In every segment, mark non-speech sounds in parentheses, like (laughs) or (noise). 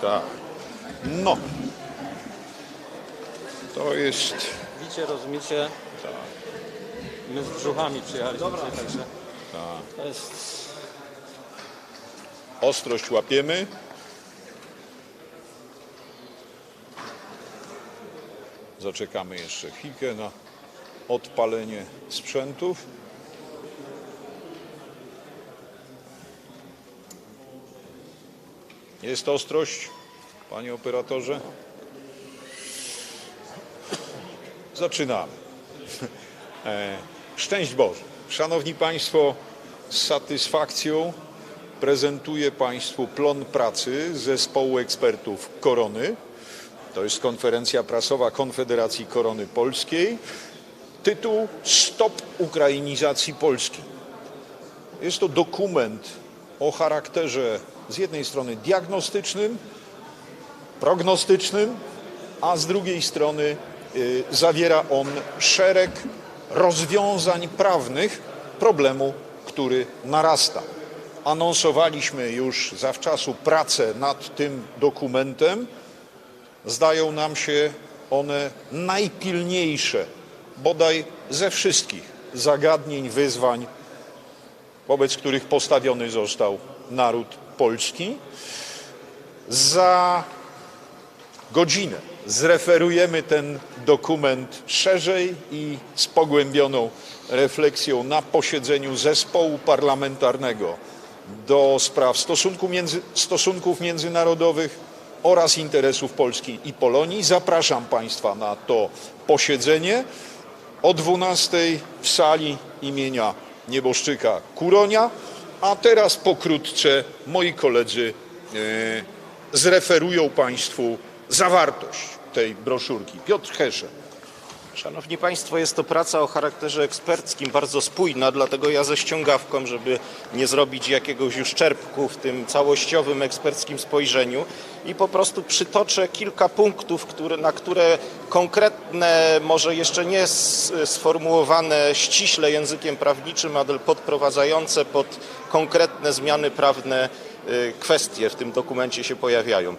Tak. No. To jest. Widzicie, rozumiecie? My z brzuchami przyjechaliśmy dzisiaj, także to jest... Ostrość łapiemy. Zaczekamy jeszcze chwilkę na odpalenie sprzętów. Jest ostrość, panie operatorze? Zaczynamy. (laughs) E, Szczęść Boże. Szanowni Państwo, z satysfakcją prezentuję Państwu plon pracy zespołu ekspertów Korony. To jest konferencja prasowa Konfederacji Korony Polskiej. Tytuł Stop Ukrainizacji Polski. Jest to dokument o charakterze z jednej strony diagnostycznym, prognostycznym, a z drugiej strony y, zawiera on szereg rozwiązań prawnych problemu, który narasta. Anonsowaliśmy już zawczasu pracę nad tym dokumentem. Zdają nam się one najpilniejsze, bodaj ze wszystkich zagadnień, wyzwań, wobec których postawiony został naród polski. Za godzinę zreferujemy ten dokument szerzej i z pogłębioną refleksją na posiedzeniu zespołu parlamentarnego do spraw stosunku między, stosunków międzynarodowych oraz interesów Polski i Polonii. Zapraszam Państwa na to posiedzenie o 12 w sali imienia nieboszczyka Kuronia, a teraz pokrótce moi koledzy e, zreferują Państwu zawartość tej broszurki. Piotr Heszen. Szanowni Państwo, jest to praca o charakterze eksperckim, bardzo spójna, dlatego ja ze ściągawką, żeby nie zrobić jakiegoś już czerpku w tym całościowym eksperckim spojrzeniu i po prostu przytoczę kilka punktów, które, na które konkretne, może jeszcze nie sformułowane ściśle językiem prawniczym, ale podprowadzające pod konkretne zmiany prawne y, kwestie w tym dokumencie się pojawiają.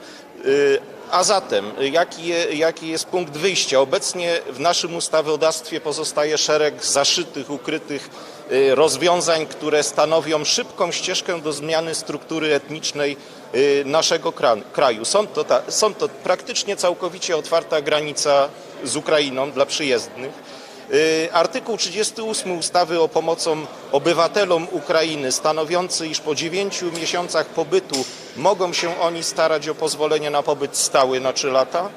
A zatem, jaki, jaki jest punkt wyjścia? Obecnie w naszym ustawodawstwie pozostaje szereg zaszytych, ukrytych y, rozwiązań, które stanowią szybką ścieżkę do zmiany struktury etnicznej y, naszego kra- kraju. Są to, ta, są to praktycznie całkowicie otwarta granica z Ukrainą dla przyjezdnych. Y, Artykuł 38 ustawy o pomocą obywatelom Ukrainy stanowiący, iż po 9 miesiącach pobytu mogą się oni starać o pozwolenie na pobyt stały na 3 lata.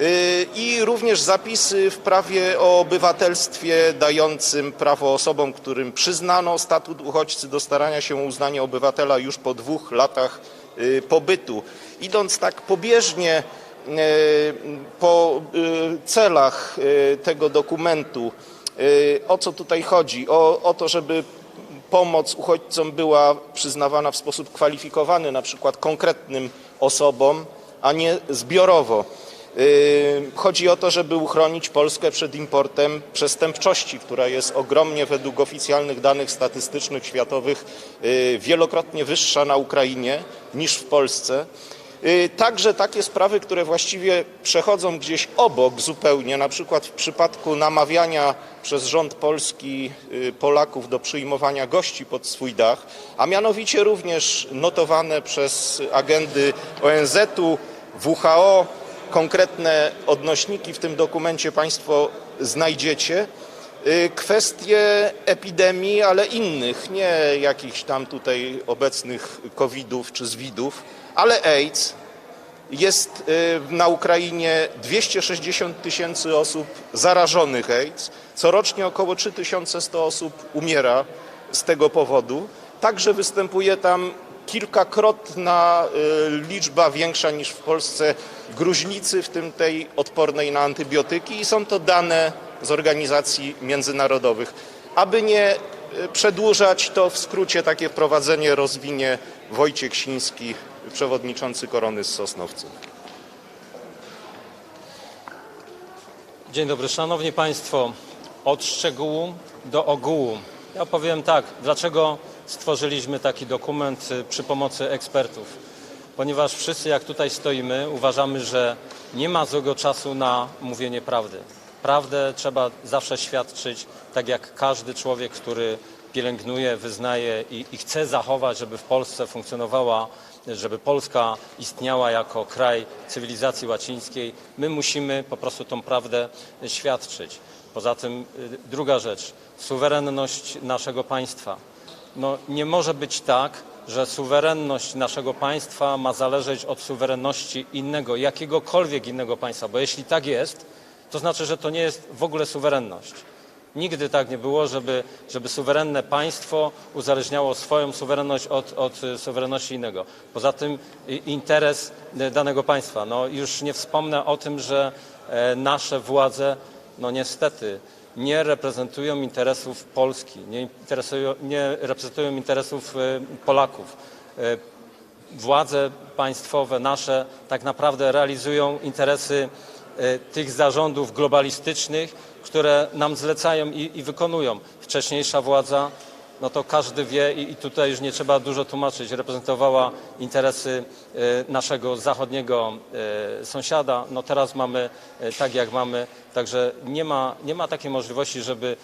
Y, I również zapisy w prawie o obywatelstwie dającym prawo osobom, którym przyznano statut uchodźcy do starania się o uznanie obywatela już po dwóch latach y, pobytu. Idąc tak pobieżnie po y, celach y, tego dokumentu, o co tutaj chodzi? O, o to, żeby pomoc uchodźcom była przyznawana w sposób kwalifikowany, na przykład konkretnym osobom, a nie zbiorowo. Chodzi o to, żeby uchronić Polskę przed importem przestępczości, która jest ogromnie według oficjalnych danych statystycznych światowych wielokrotnie wyższa na Ukrainie niż w Polsce. Yy, Także takie sprawy, które właściwie przechodzą gdzieś obok zupełnie, na przykład w przypadku namawiania przez rząd polski yy, Polaków do przyjmowania gości pod swój dach, a mianowicie również notowane przez agendy ONZ-u, WHO, konkretne odnośniki w tym dokumencie Państwo znajdziecie. Y, Kwestie epidemii, ale innych, nie jakichś tam tutaj obecnych covidów czy zwidów, ale AIDS. Jest y, na Ukrainie 260 tysięcy osób zarażonych AIDS. Corocznie około 3100 osób umiera z tego powodu. Także występuje tam kilkakrotna y, liczba większa niż w Polsce gruźlicy, w tym tej odpornej na antybiotyki i są to dane z organizacji międzynarodowych. Aby nie y, przedłużać, to w skrócie takie wprowadzenie rozwinie Wojciech Siński, przewodniczący Korony z Sosnowców. Dzień dobry, Szanowni Państwo. Od szczegółu do ogółu. Ja powiem tak, dlaczego stworzyliśmy taki dokument y, przy pomocy ekspertów. ponieważ wszyscy jak tutaj stoimy uważamy, że nie ma złego czasu na mówienie prawdy. Prawdę trzeba zawsze świadczyć, tak jak każdy człowiek, który pielęgnuje, wyznaje i, i chce zachować, żeby w Polsce funkcjonowała, żeby Polska istniała jako kraj cywilizacji łacińskiej. My musimy po prostu tą prawdę świadczyć. Poza tym y, druga rzecz, suwerenność naszego państwa. No, nie może być tak, że suwerenność naszego państwa ma zależeć od suwerenności innego, jakiegokolwiek innego państwa, bo jeśli tak jest, to znaczy, że to nie jest w ogóle suwerenność. Nigdy tak nie było, żeby, żeby suwerenne państwo uzależniało swoją suwerenność od, od y, suwerenności innego. Poza tym interes y, danego państwa. No, już nie wspomnę o tym, że e, nasze władze, no niestety, nie reprezentują interesów Polski, nie, nie reprezentują interesów e, Polaków. E, Władze państwowe nasze tak naprawdę realizują interesy e, tych zarządów globalistycznych, które nam zlecają i, i wykonują. Wcześniejsza władza, no to każdy wie i, tutaj już nie trzeba dużo tłumaczyć, reprezentowała interesy e, naszego zachodniego e, sąsiada. No teraz mamy e, tak, jak mamy, także nie ma, nie ma takiej możliwości, żeby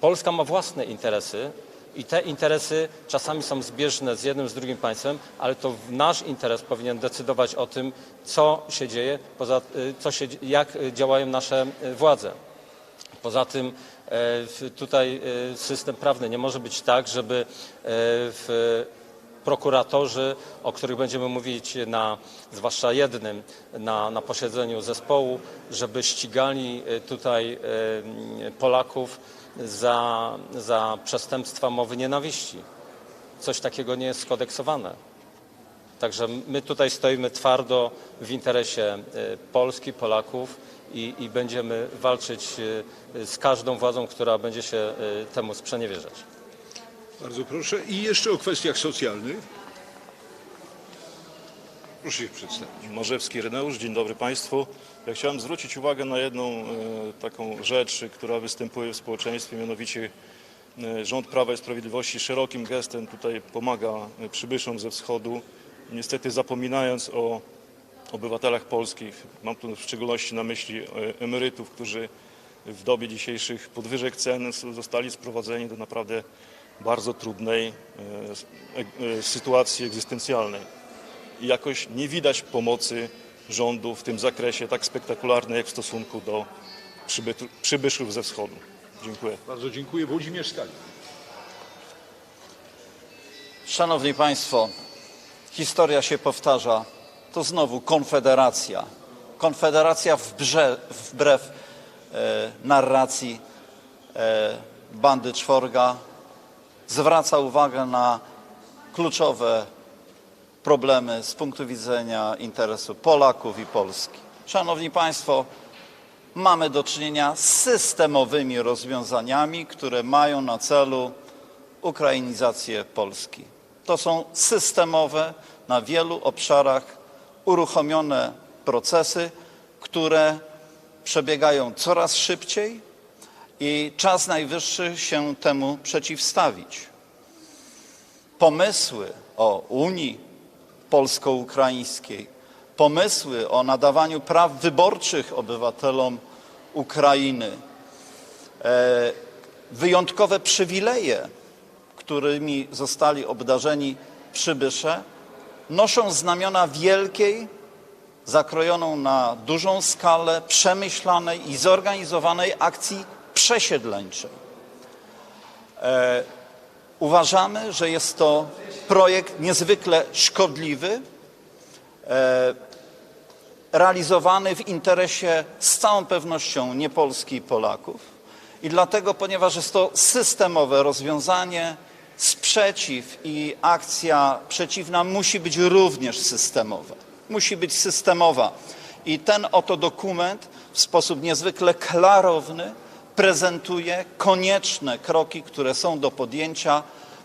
Polska ma własne interesy i te interesy czasami są zbieżne z jednym, z drugim państwem, ale to nasz interes powinien decydować o tym, co się dzieje, poza, y, co się, jak y, działają nasze y, władze. Poza tym e, tutaj e, system prawny nie może być tak, żeby e, w prokuratorzy, o których będziemy mówić na, zwłaszcza jednym, na, na posiedzeniu zespołu, żeby ścigali tutaj Polaków za, za przestępstwa mowy nienawiści. Coś takiego nie jest skodeksowane. Także my tutaj stoimy twardo w interesie e, Polski, Polaków i, i będziemy walczyć e, z każdą władzą, która będzie się e, temu sprzeniewierzać. Bardzo proszę. I jeszcze o kwestiach socjalnych. Proszę się przedstawić. Morzewski Reneusz, dzień dobry Państwu. Ja chciałem zwrócić uwagę na jedną e, taką rzecz, która występuje w społeczeństwie, mianowicie e, rząd Prawa i Sprawiedliwości szerokim gestem tutaj pomaga e, przybyszom ze wschodu, niestety zapominając o obywatelach polskich. Mam tu w szczególności na myśli e, emerytów, którzy w dobie dzisiejszych podwyżek cen zostali sprowadzeni do naprawdę bardzo trudnej e, e, e, sytuacji egzystencjalnej i jakoś nie widać pomocy rządu w tym zakresie tak spektakularnej jak w stosunku do przybytu- przybyszów ze wschodu. Dziękuję. Bardzo dziękuję. Włodzimierz Skali. Szanowni Państwo, historia się powtarza. To znowu konfederacja. Konfederacja wbrze, wbrew e, narracji e, bandy czworga zwraca uwagę na kluczowe problemy z punktu widzenia interesu Polaków i Polski. Szanowni Państwo, mamy do czynienia z systemowymi rozwiązaniami, które mają na celu ukrainizację Polski. To są systemowe, na wielu obszarach uruchomione procesy, które przebiegają coraz szybciej i czas najwyższy się temu przeciwstawić. Pomysły o Unii polsko-ukraińskiej, pomysły o nadawaniu praw wyborczych obywatelom Ukrainy, e, wyjątkowe przywileje, którymi zostali obdarzeni przybysze, noszą znamiona wielkiej, zakrojoną na dużą skalę, przemyślanej i zorganizowanej akcji przesiedleńczej. Uważamy, że jest to projekt niezwykle szkodliwy, e, realizowany w interesie z całą pewnością nie Polski i Polaków. I dlatego, ponieważ jest to systemowe rozwiązanie, sprzeciw i akcja przeciwna musi być również systemowa. Musi być systemowa. I ten oto dokument w sposób niezwykle klarowny prezentuje konieczne kroki, które są do podjęcia,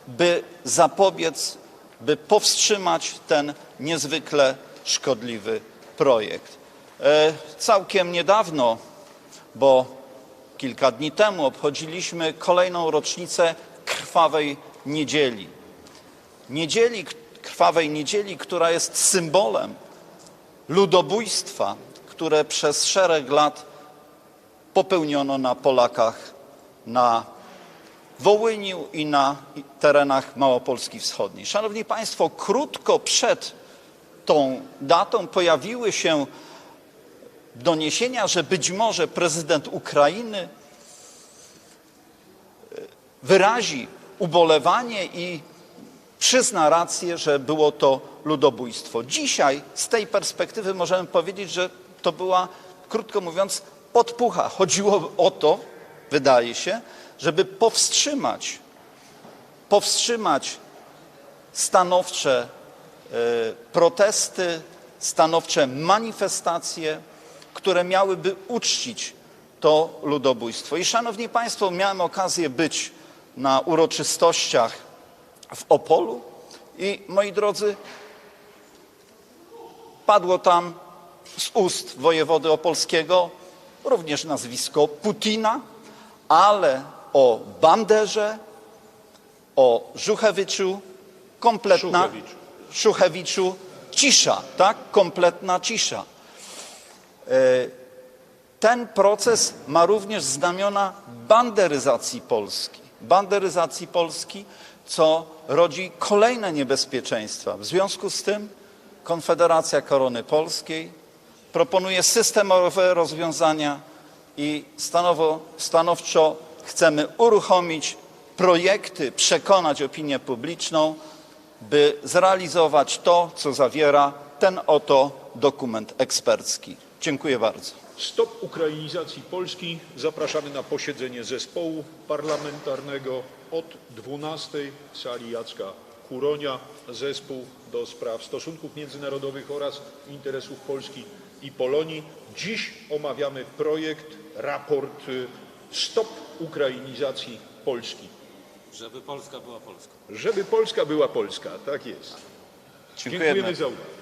by zapobiec, by powstrzymać ten niezwykle szkodliwy projekt. E, Całkiem niedawno, bo kilka dni temu obchodziliśmy kolejną rocznicę krwawej niedzieli. Niedzieli, Krwawej Niedzieli, która jest symbolem ludobójstwa, które przez szereg lat popełniono na Polakach na Wołyniu i na terenach Małopolski Wschodniej. Szanowni Państwo, krótko przed tą datą pojawiły się doniesienia, że być może prezydent Ukrainy e, wyrazi ubolewanie i przyzna rację, że było to ludobójstwo. Dzisiaj z tej perspektywy możemy powiedzieć, że to była, krótko mówiąc, podpucha. Chodziło o to, wydaje się, żeby powstrzymać, powstrzymać stanowcze e, protesty, stanowcze manifestacje, które miałyby uczcić to ludobójstwo. I szanowni państwo, miałem okazję być na uroczystościach w Opolu i moi drodzy, padło tam z ust wojewody opolskiego również nazwisko Putina, ale o Banderze, o Żuchewiczu kompletna Szuchewiczu. Szuchewiczu cisza, tak? Kompletna cisza. E, Ten proces ma również znamiona banderyzacji Polski. Banderyzacji Polski, co rodzi kolejne niebezpieczeństwa. W związku z tym Konfederacja Korony Polskiej proponuje systemowe rozwiązania i stanowo, stanowczo chcemy uruchomić projekty, przekonać opinię publiczną, by zrealizować to, co zawiera ten oto dokument ekspercki. Dziękuję bardzo. Stop ukrainizacji Polski. Zapraszamy na posiedzenie zespołu parlamentarnego od 12 w sali Jacka Kuronia. Zespół do spraw stosunków międzynarodowych oraz interesów Polski i Polonii. Dziś omawiamy projekt, raport y, Stop ukrainizacji Polski. Żeby Polska była Polską. Żeby Polska była Polska, tak jest. Dziękuję Dziękujemy za uwagę.